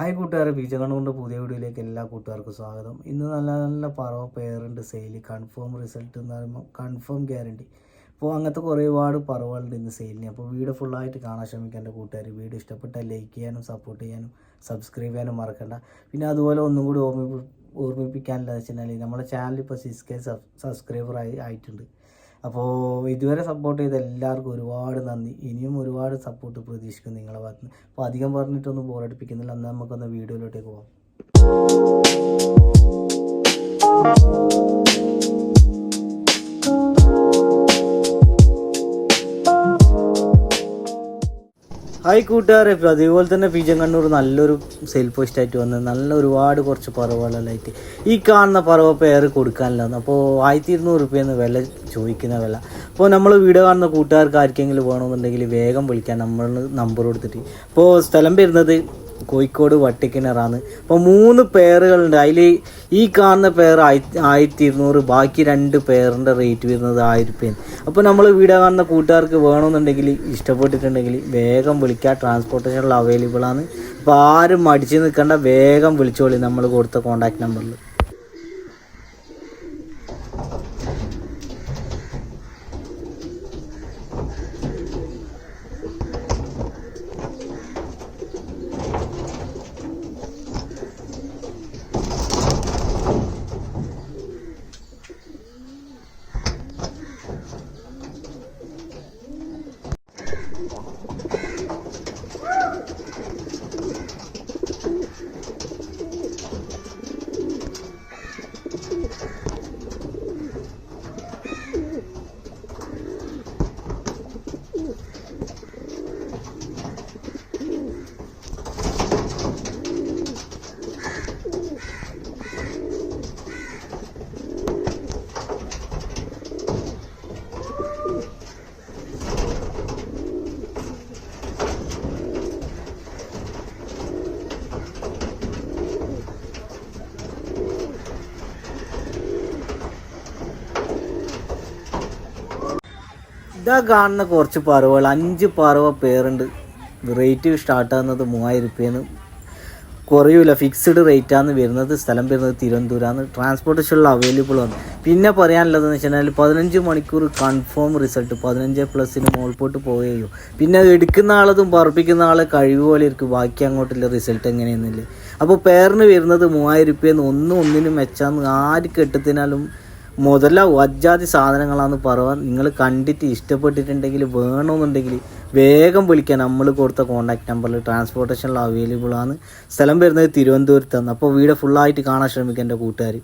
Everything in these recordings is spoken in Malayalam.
ഹായ് കൂട്ടുകാരെ ബീജകണ്ണുകൊണ്ട് പുതിയ വീഡിയോയിലേക്ക് എല്ലാ കൂട്ടുകാർക്കും സ്വാഗതം. ഇന്ന് നല്ല നല്ല പറവ പേരുണ്ട് സെയിൽ കൺഫേം റിസൾട്ട് എന്ന് പറയുമ്പോൾ കൺഫേം ഗ്യാരണ്ടി അപ്പോൾ അങ്ങനത്തെ കുറേ ഒരുപാട് പറവുകളുണ്ട് ഇന്ന് സെയിലിന് അപ്പോൾ വീഡിയോ ഫുള്ളായിട്ട് കാണാൻ ശ്രമിക്കേണ്ട കൂട്ടുകാർ വീഡിയോ ഇഷ്ടപ്പെട്ടാൽ ലൈക്ക് ചെയ്യാനും സപ്പോർട്ട് ചെയ്യാനും സബ്സ്ക്രൈബ് ചെയ്യാനും മറക്കണ്ട. പിന്നെ അതുപോലെ ഒന്നും കൂടി ഓർമ്മ ഓർമ്മിപ്പിക്കാനില്ല വെച്ചിട്ടുണ്ടെങ്കിൽ നമ്മുടെ ചാനൽ ഇപ്പോൾ സിക്സ് കെ സബ്സ്ക്രൈബർ ആയി ആയിട്ടുണ്ട്. അപ്പോൾ ഇതുവരെ സപ്പോർട്ട് ചെയ്ത എല്ലാവർക്കും ഒരുപാട് നന്ദി. ഇനിയും ഒരുപാട് സപ്പോർട്ട് പ്രതീക്ഷിക്കുന്നു നിങ്ങളെ ഭാഗത്ത് നിന്ന്. അപ്പോൾ അധികം പറഞ്ഞിട്ടൊന്നും ബോറടിപ്പിക്കുന്നില്ല എന്നാൽ നമുക്കൊന്ന് വീഡിയോയിലോട്ടേക്ക് പോകാം ഹായ് കൂട്ടുകാരെ. അതേപോലെ തന്നെ കണ്ണൂർ നല്ലൊരു സെയിൽ പോസ്റ്റായിട്ട് വന്ന് നല്ല ഒരുപാട് കുറച്ച് പറവുകളായിട്ട് ഈ കാണുന്ന പറവ പേര് കൊടുക്കാനില്ലാന്ന് അപ്പോൾ ആയിരത്തി ഇരുന്നൂറ് റുപ്യെന്ന് വില ചോദിക്കുന്ന വില. അപ്പോൾ നമ്മൾ വീഡിയോ കാണുന്ന കൂട്ടുകാർക്ക് ആർക്കെങ്കിലും വേണമെന്നുണ്ടെങ്കിൽ വേഗം വിളിക്കാൻ നമ്മൾ നമ്പർ കൊടുത്തിട്ട്. അപ്പോൾ സ്ഥലം വരുന്നത് കോഴിക്കോട് വട്ടിക്കിണറാണ്. അപ്പോൾ മൂന്ന് പേറുകളുണ്ട്. അതിൽ ഈ കാണുന്ന പേർ ആയിരത്തി ഇരുന്നൂറ് ബാക്കി രണ്ട് പേറിന്റെ റേറ്റ് വരുന്നത് ആയിരം രൂപയാണ് അപ്പോൾ നമ്മൾ വീഡിയോ കാണുന്ന കൂട്ടുകാർക്ക് വേണമെന്നുണ്ടെങ്കിൽ ഇഷ്ടപ്പെട്ടിട്ടുണ്ടെങ്കിൽ വേഗം വിളിക്കുക. ട്രാൻസ്പോർട്ടേഷനിൽ അവൈലബിൾ ആണ്. അപ്പോൾ ആരും മടിച്ച് നിൽക്കേണ്ട. വേഗം വിളിച്ചോളി നമ്മൾ കൊടുത്ത കോൺടാക്ട് നമ്പറിൽ ഇതാ കാണുന്ന കുറച്ച് പറവുകൾ. അഞ്ച് പറവ പേരുണ്ട് റേറ്റ് സ്റ്റാർട്ട് ആകുന്നത് മൂവായിരം റുപ്യെന്ന് കുറയൂല. ഫിക്സ്ഡ് റേറ്റാണ് വരുന്നത് സ്ഥലം വരുന്നത് തിരുവനന്തപുരമാണ് ട്രാൻസ്പോർട്ടേഷനുള്ള അവൈലബിൾ ആണ്. പിന്നെ പറയാനുള്ളതെന്ന് വെച്ചാൽ പതിനഞ്ച് മണിക്കൂർ കൺഫേം റിസൾട്ട് പതിനഞ്ച് പ്ലസിന് മുകൾപോട്ട് പോവുകയോ. പിന്നെ എടുക്കുന്ന ആളതും പറപ്പിക്കുന്ന ആളെ കഴിവ് പോലെ ഇരിക്കും. ബാക്കി അങ്ങോട്ടുള്ള റിസൾട്ട് എങ്ങനെയെന്നില്ല അപ്പോൾ പേറിന് വരുന്നത് മൂവായിരം റുപ്യെന്ന് ഒന്നും ഒന്നിനും മെച്ചാന്ന് ആര് കെട്ടത്തിനാലും മുതലാവും വജ്ജാതി സാധനങ്ങളാന്ന് പറയാൻ നിങ്ങൾ കണ്ടിട്ട് ഇഷ്ടപ്പെട്ടിട്ടുണ്ടെങ്കിൽ വേണമെന്നുണ്ടെങ്കിൽ വേഗം വിളിക്കാൻ നമ്മൾ കൊടുത്ത കോൺടാക്ട് നമ്പറിൽ ട്രാൻസ്പോർട്ടേഷനിൽ അവൈലബിൾ ആണ്. സ്ഥലം വരുന്നത് തിരുവനന്തപുരത്താണ്. അപ്പോൾ വീഡിയോ ഫുള്ളായിട്ട് കാണാൻ ശ്രമിക്കുക എന്റെ കൂട്ടുകാർ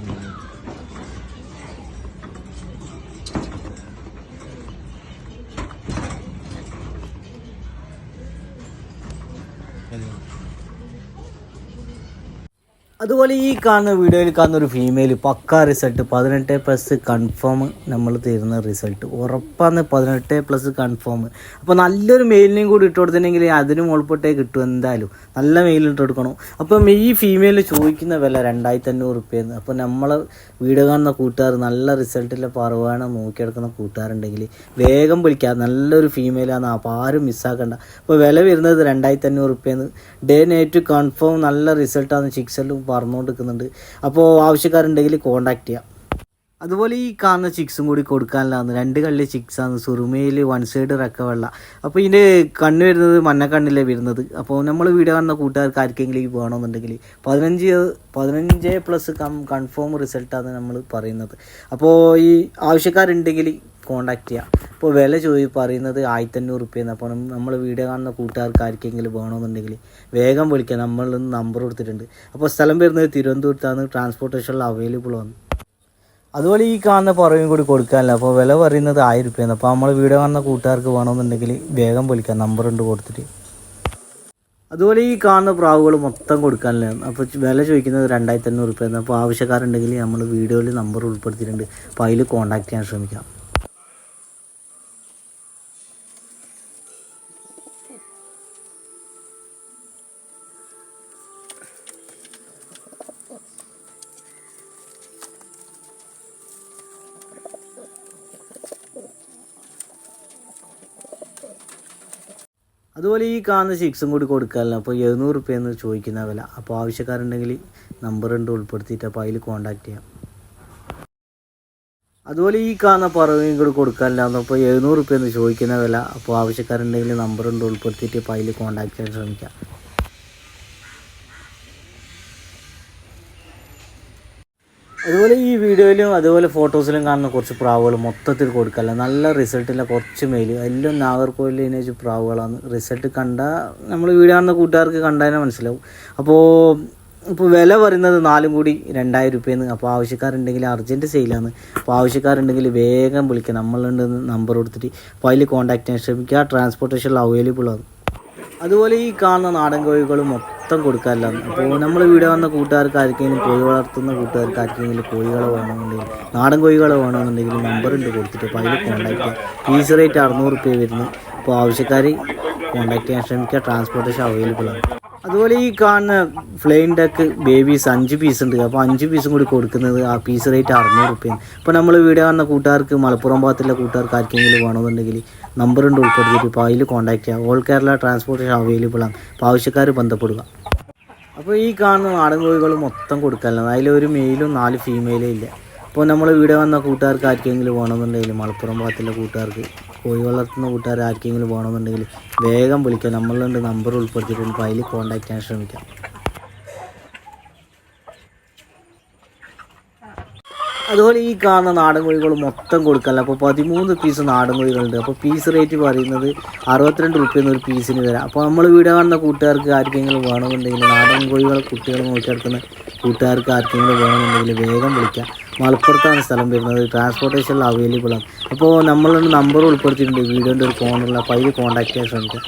mean, അതുപോലെ ഈ കാണുന്ന വീഡിയോയിൽ കാണുന്ന ഒരു ഫീമെയിൽ പക്ക റിസൾട്ട് പതിനെട്ട് പ്ലസ് കൺഫേം നമ്മൾ തരുന്ന റിസൾട്ട് ഉറപ്പാണ് പതിനെട്ട് പ്ലസ് കൺഫേം അപ്പോൾ നല്ലൊരു മെയിലിനെയും കൂടി ഇട്ട് കൊടുത്തിട്ടുണ്ടെങ്കിൽ അതിന് ഉൾപ്പെട്ടേ കിട്ടും എന്തായാലും. നല്ല മെയിൽ ഇട്ട് കൊടുക്കണം. അപ്പം ഈ ഫീമെയിൽ ചോദിക്കുന്ന വില രണ്ടായിരത്തി അഞ്ഞൂറ് റുപ്യെന്ന്. അപ്പോൾ നമ്മൾ വീഡിയോ കാണുന്ന കൂട്ടുകാർ നല്ല റിസൾട്ടിലെ പറവാണ് നോക്കിയെടുക്കുന്ന കൂട്ടുകാരുണ്ടെങ്കിൽ വേഗം വിളിക്കുക നല്ലൊരു ഫീമെയിലാണ് അപ്പോൾ ആരും മിസ്സാക്കണ്ട അപ്പോൾ വില വരുന്നത് രണ്ടായിരത്തി അഞ്ഞൂറ് റുപ്യെന്ന്. ഡേ നൈറ്റ് കൺഫേം നല്ല റിസൾട്ടാണ് ചിക്സെല്ലും പറഞ്ഞുകൊണ്ട് നിൽക്കുന്നുണ്ട് അപ്പോൾ ആവശ്യക്കാരുണ്ടെങ്കിൽ കോൺടാക്ട് ചെയ്യാം. അതുപോലെ ഈ കാണുന്ന ചിക്സും കൂടി കൊടുക്കാനുള്ളതാണ് രണ്ട് കള്ളി ചിക്സാണ് സുറുമയിൽ വൺ സൈഡ് റക്ക വെള്ള അപ്പോൾ ഇതിന്റെ കണ്ണ് വരുന്നത് മഞ്ഞക്കണ്ണിലേ വരുന്നത്. അപ്പോൾ നമ്മൾ വീഡിയോ കാണുന്ന കൂട്ടുകാർക്ക് ആർക്കെങ്കിലും വേണമെന്നുണ്ടെങ്കിൽ പതിനഞ്ച് പതിനഞ്ച് പ്ലസ് കം കൺഫേം റിസൾട്ടാണ് നമ്മൾ പറയുന്നത്. അപ്പോൾ ഈ ആവശ്യക്കാരുണ്ടെങ്കിൽ കോണ്ടാക്ട് ചെയ്യാം. ഇപ്പോൾ വില ചോദി പറയുന്നത് ആയിരത്തഞ്ഞൂറ് റുപ്യെന്ന് അപ്പോൾ നമ്മൾ വീഡിയോ കാണുന്ന കൂട്ടുകാർക്ക് ആർക്കെങ്കിലും വേണമെന്നുണ്ടെങ്കിൽ വേഗം വിളിക്കാം. നമ്മളിൽ നിന്ന് നമ്പർ കൊടുത്തിട്ടുണ്ട്. അപ്പോൾ സ്ഥലം വരുന്നത് തിരുവനന്തപുരത്താണ്. ട്രാൻസ്പോർട്ടേഷനിൽ അവൈലബിൾ ആണ്. അതുപോലെ ഈ കാണുന്ന പറയും കൂടി കൊടുക്കാനല്ല. അപ്പോൾ വില പറയുന്നത് ആയിരം റുപ്യാണ് അപ്പോൾ നമ്മൾ വീഡിയോ കാണുന്ന കൂട്ടുകാർക്ക് വേണമെന്നുണ്ടെങ്കിൽ വേഗം വിളിക്കാം. നമ്പർ ഉണ്ട് കൊടുത്തിട്ട്. അതുപോലെ ഈ കാണുന്ന പ്രാവുകൾ മൊത്തം കൊടുക്കാനില്ല. അപ്പോൾ വില ചോദിക്കുന്നത് രണ്ടായിരത്തി അഞ്ഞൂറ് റുപ്യാണ് അപ്പോൾ ആവശ്യക്കാരുണ്ടെങ്കിൽ നമ്മൾ വീഡിയോയിൽ നമ്പർ ഉൾപ്പെടുത്തിയിട്ടുണ്ട്. അപ്പോൾ അതിൽ കോൺടാക്ട് ചെയ്യാൻ ശ്രമിക്കാം. അതുപോലെ ഈ കാണുന്ന ചിക്സും കൂടി കൊടുക്കാമല്ലോ അപ്പോൾ എഴുന്നൂറ് റുപ്യെന്ന് ചോദിക്കുന്ന വില. അപ്പോൾ ആവശ്യക്കാരുണ്ടെങ്കിൽ നമ്പർ ഉണ്ട് ഉൾപ്പെടുത്തിയിട്ട് അപ്പോൾ അതിൽ കോൺടാക്ട് ചെയ്യാം. അതുപോലെ ഈ കാണുന്ന പറവയും കൂടി കൊടുക്കാമല്ലോ അപ്പോൾ എഴുന്നൂറ് റുപ്യെന്ന് ചോദിക്കുന്ന വില. അപ്പോൾ ആവശ്യക്കാരുണ്ടെങ്കിൽ നമ്പർ ഉണ്ട് ഉൾപ്പെടുത്തിയിട്ട് അപ്പോൾ അതിൽ കോൺടാക്ട് ചെയ്യാൻ ശ്രമിക്കാം. അതുപോലെ ഈ വീഡിയോയിലും അതുപോലെ ഫോട്ടോസിലും കാണുന്ന കുറച്ച് പ്രാവുകൾ മൊത്തത്തിൽ കൊടുക്കല്ല? നല്ല റിസൾട്ടില്ല കുറച്ച് മെയിൽ എല്ലാം നാഗർകോവിൽ ഇനേജ് പ്രാവുകളാണ്. റിസൾട്ട് കണ്ട നമ്മൾ വീഡിയോ കൂട്ടുകാർക്ക് കണ്ടാലേ മനസ്സിലാവും. അപ്പോൾ ഇപ്പോൾ വില പറയുന്നത് നാലും കൂടി രണ്ടായിരം രൂപയെന്ന് അപ്പോൾ ആവശ്യക്കാരുണ്ടെങ്കിൽ അർജന്റ് സെയിലാണ് അപ്പോൾ ആവശ്യക്കാരുണ്ടെങ്കിൽ വേഗം വിളിക്കുക നമ്മളുണ്ട് നമ്പർ കൊടുത്തിട്ട്. അപ്പോൾ അതിൽ കോൺടാക്ട് ചെയ്യാൻ ശ്രമിക്കുക ട്രാൻസ്പോർട്ടേഷനിൽ അവൈലബിൾ ആണ്. അതുപോലെ ഈ കാണുന്ന നാടൻ കോഴികൾ മൊത്തം കൊടുക്കാറില്ല. അപ്പോൾ നമ്മൾ ഇവിടെ വന്ന കൂട്ടുകാർക്ക് ആർക്കെങ്കിലും കോഴി വളർത്തുന്ന കൂട്ടുകാർക്ക് ആർക്കെങ്കിലും കോഴികളെ വേണമെന്നുണ്ടെങ്കിൽ നാടൻ കോഴികളെ വേണമെന്നുണ്ടെങ്കിൽ നമ്പർ ഉണ്ട് കൊടുത്തിട്ട്. അപ്പോൾ അതിൽ കോൺടാക്ട് ചെയ്യാം. ഫീസ് റേറ്റ് അറുന്നൂറ് റുപ്യ വരുന്നു. അപ്പോൾ ആവശ്യക്കാർ കോൺടാക്ട് ചെയ്യാൻ ശ്രമിക്കുക. ട്രാൻസ്പോർട്ടേഷൻ അവൈലബിൾ ആണ്. അതുപോലെ ഈ കാണുന്ന ഫ്ലെയിൻ ഡക്ക് ബേബീസ് അഞ്ച് പീസ് ഉണ്ട്. അപ്പോൾ അഞ്ച് പീസും കൂടി കൊടുക്കുന്നത് ആ പീസ് റേറ്റ് അറുന്നൂറ് റുപ്യാണ് അപ്പോൾ നമ്മൾ വീഡിയോ കാണുന്ന കൂട്ടുകാർക്ക് മലപ്പുറം ഭാഗത്തുള്ള കൂട്ടുകാർക്ക് ആർക്കെങ്കിലും വേണമെന്നുണ്ടെങ്കിൽ നമ്പർ ഉണ്ട് ഉൾപ്പെടുത്തിയിട്ട് ഇപ്പോൾ അതിൽ കോൺടാക്ട് ചെയ്യാം. ഓൾ കേരള ട്രാൻസ്പോർട്ടേഷൻ അവൈലബിൾ ആണ്. അപ്പോൾ ആവശ്യക്കാർ ബന്ധപ്പെടുക. അപ്പോൾ ഈ കാണുന്ന നാടൻ കോഴികൾ മൊത്തം കൊടുക്കാനുള്ളത്. അതിലൊരു മെയിലും നാല് ഫീമെയിലും ഇല്ല. അപ്പോൾ നമ്മൾ വീഡിയോ വന്ന കൂട്ടുകാർക്ക് ആർക്കെങ്കിലും വേണമെന്നുണ്ടെങ്കിൽ മലപ്പുറം ഭാഗത്തുള്ള കൂട്ടുകാർക്ക് കോഴി വളർത്തുന്ന കൂട്ടുകാർ ആർക്കെങ്കിലും വേണമെന്നുണ്ടെങ്കിൽ വേഗം വിളിക്കുക നമ്മളുണ്ട് നമ്പർ ഉൾപ്പെടുത്തിയിട്ടുണ്ട്. അപ്പോൾ അതിൽ കോൺടാക്ട് ചെയ്യാൻ ശ്രമിക്കാം. അതുപോലെ ഈ കാണുന്ന നാടൻ കോഴികൾ മൊത്തം കൊടുക്കല്ല. അപ്പോൾ പതിമൂന്ന് പീസ് നാടൻ കോഴികളുണ്ട്. അപ്പോൾ പീസ് റേറ്റ് പറയുന്നത് അറുപത്തിരണ്ട് റുപ്യെന്ന് ഒരു പീസിന് വരാം. അപ്പോൾ നമ്മൾ വീട് കാണുന്ന കൂട്ടുകാർക്ക് ആർക്കെങ്കിലും വേണമെന്നുണ്ടെങ്കിൽ നാടൻ കോഴികൾ കുട്ടികൾ നോക്കിയെടുക്കുന്ന കൂട്ടുകാർക്ക് ആർക്കെങ്കിലും വേണമെന്നുണ്ടെങ്കിൽ വേഗം വിളിക്കാം. മലപ്പുറത്താണ് സ്ഥലം വരുന്നത്. ട്രാൻസ്പോർട്ടേഷൻ അവൈലബിൾ ആണ്. അപ്പോൾ നമ്മൾ നമ്പർ ഉൾപ്പെടുത്തിയിട്ടുണ്ട്. വീഡിയോന്റെ ഒരു ഫോണുള്ള അപ്പോൾ അതിൽ കോൺടാക്ട് ചെയ്യാൻ ശ്രമിക്കാം.